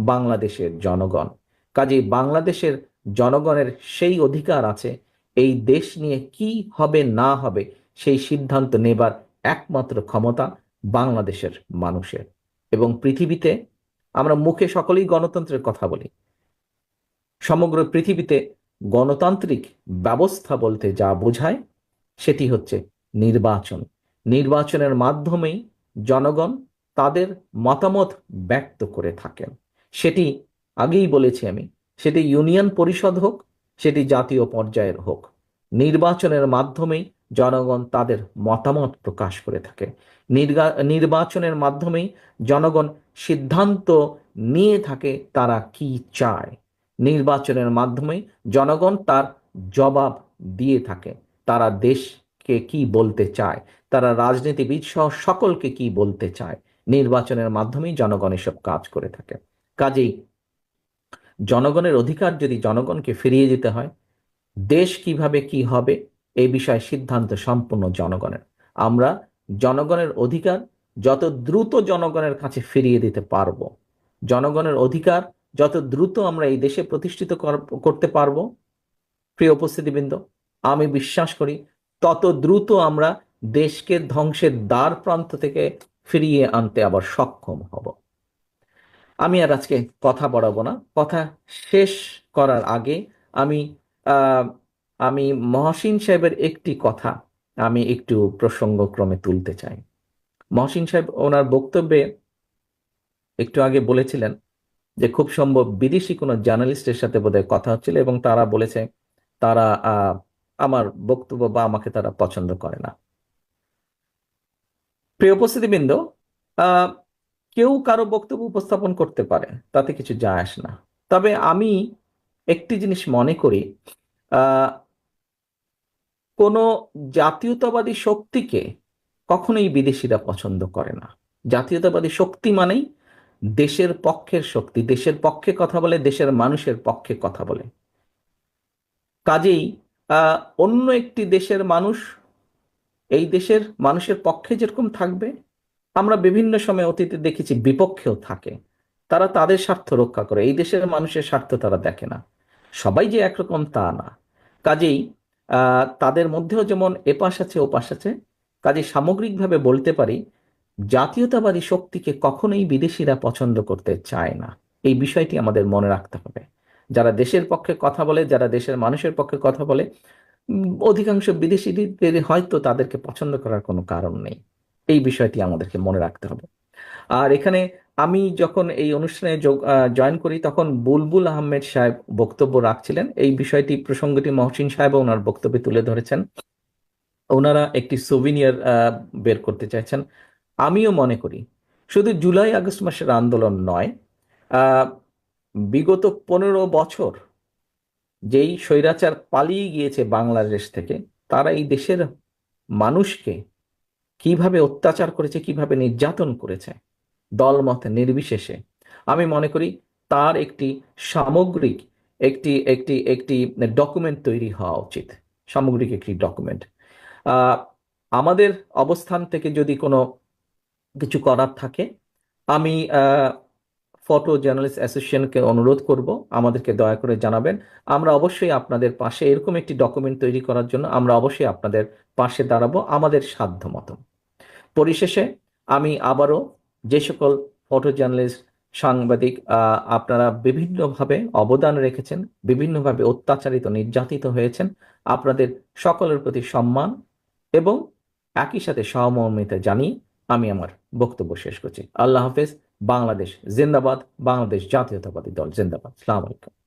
বাংলাদেশের জনগণ। কাজেই বাংলাদেশের জনগণের সেই অধিকার আছে, এই দেশ নিয়ে কি হবে, না হবে, সেই সিদ্ধান্ত নেবার একমাত্র ক্ষমতা বাংলাদেশের মানুষের। এবং পৃথিবীতে আমরা মুখে সকলেই গণতন্ত্রের কথা বলি। সমগ্র পৃথিবীতে গণতান্ত্রিক ব্যবস্থা বলতে যা বোঝায়, সেটি হচ্ছে নির্বাচন। নির্বাচনের মাধ্যমেই জনগণ তাদের মতামত ব্যক্ত করে থাকেন। সেটি আগেই বলেছি আমি, সেটি ইউনিয়ন পরিষদ হোক, সেটি জাতীয় পর্যায়ের হোক। নির্বাচনের মাধ্যমেই জনগণ তাদের মতামত প্রকাশ করে থাকে। নির্বাচনের মাধ্যমেই জনগণ সিদ্ধান্ত নিয়ে থাকে তারা কি চায়। নির্বাচনের মাধ্যমে জনগণ তার জবাব দিয়ে থাকে। তারা দেশকে কি বলতে চায়, তারা রাজনীতিবিদ সহ সকলকে কি বলতে চায়। নির্বাচনের মাধ্যমেই জনগণ এসব কাজ করে থাকে। কাজেই জনগণের অধিকার যদি জনগণকে ফিরিয়ে দিতে হয়, দেশ কীভাবে কি হবে এই বিষয়ে সিদ্ধান্ত সম্পূর্ণ জনগণের। আমরা জনগণের অধিকার যত দ্রুত জনগণের কাছে ফিরিয়ে দিতে পারব, জনগণের অধিকার যত দ্রুত আমরা এই দেশে প্রতিষ্ঠিত কর- করতে পারব, প্রিয় উপস্থিতিবৃন্দ, আমি বিশ্বাস করি তত দ্রুত আমরা দেশকে ধ্বংসের দ্বার প্রান্ত থেকে ফিরিয়ে আনতে আবার সক্ষম হব। আমি আর আজকে কথা বাড়াবো না। কথা শেষ করার আগে আমি আমি মহসিন সাহেবের একটি কথা আমি একটু প্রসঙ্গক্রমে তুলতে চাই। মহসিন সাহেব ওনার বক্তব্যে একটু আগে বলেছিলেন যে খুব সম্ভব বিদেশি কোনো জার্নালিস্টের সাথে বোধহয় কথা হচ্ছিল এবং তারা বলেছে তারা আমার বক্তব্য বা আমাকে তারা পছন্দ করে না। প্রিয় উপস্থিতিবৃন্দ আহ, কেউ কারও বক্তব্য উপস্থাপন করতে পারে, তাতে কিছু যায় আসে না। তবে আমি একটি জিনিস মনে করি কোনো জাতীয়তাবাদী শক্তিকে কখনোই বিদেশিরা পছন্দ করে না। জাতীয়তাবাদী শক্তি মানেই দেশের পক্ষের শক্তি, দেশের পক্ষে কথা বলে, দেশের মানুষের পক্ষে কথা বলে। কাজেই অন্য একটি দেশের মানুষ, এই দেশের মানুষের পক্ষে যেরকম থাকবে আমরা বিভিন্ন সময় অতীতে দেখেছি বিপক্ষেও থাকে। তারা তাদের স্বার্থ রক্ষা করে। এই দেশের মানুষের স্বার্থ তারা দেখে না। সবাই যে একরকম তা না। কাজেই তাদের মধ্যেও যেমন এপাশ আছে, ওপাশ আছে কাজে সামগ্রিকভাবে বলতে পারি, জাতীয়তাবাদী শক্তিকে কখনোই বিদেশিরা পছন্দ করতে চায় না। এই বিষয়টি আমাদের মনে রাখতে হবে। যারা দেশের পক্ষে কথা বলে, যারা দেশের মানুষের পক্ষে কথা বলে অধিকাংশ বিদেশিদের হয়তো তাদেরকে পছন্দ করার কোনো কারণ নেই। এই বিষয়টি আমাদেরকে মনে রাখতে হবে। আর এখানে আমি যখন এই অনুষ্ঠানে জয়েন করি, তখন বুলবুল আহমেদ সাহেব বক্তব্য রাখছিলেন। এই বিষয়টি প্রসঙ্গটি মহসিন সাহেব ওনার বক্তব্যে তুলে ধরেছেন। ওনারা একটি সোভিনিয়ার বের করতে চাইছেন। আমিও মনে করি, শুধু জুলাই আগস্ট মাসের আন্দোলন নয় বিগত পনেরো বছর যেই স্বৈরাচার পালিয়ে গিয়েছে বাংলাদেশ থেকে, তারা এই দেশের মানুষকে কীভাবে অত্যাচার করেছে, কীভাবে নির্যাতন করেছে, দলমত নির্বিশেষে। আমি মনে করি তার একটি সামগ্রিক, একটি একটি একটি ডকুমেন্ট তৈরি হওয়া উচিত। সামগ্রিক একটি ডকুমেন্ট আমাদের অবস্থান থেকে যদি কোনো কিছু করার থাকে, আমি ফটো জার্নালিস্ট অ্যাসোসিয়েশনকে অনুরোধ করব, আমাদেরকে দয়া করে জানাবেন। আমরা অবশ্যই আপনাদের পাশে, এরকম একটি ডকুমেন্ট তৈরি করার জন্য আমরা অবশ্যই আপনাদের পাশে দাঁড়াবো, আমাদের সাধ্য মতো পরিশেষে আমি আবারও যে সকল ফটো জার্নালিস্ট সাংবাদিক আপনারা বিভিন্নভাবে অবদান রেখেছেন, বিভিন্নভাবে অত্যাচারিত, নির্যাতিত হয়েছেন, আপনাদের সকলের প্রতি সম্মান এবং একই সাথে সহমর্মিতা জানিয়ে আমি আমার বক্তব্য শেষ করছি। আল্লাহ হাফেজ, বাংলাদেশ জিন্দাবাদ, বাংলাদেশ জাতীয়তাবাদী দল জিন্দাবাদ। সালাম আলাইকুম।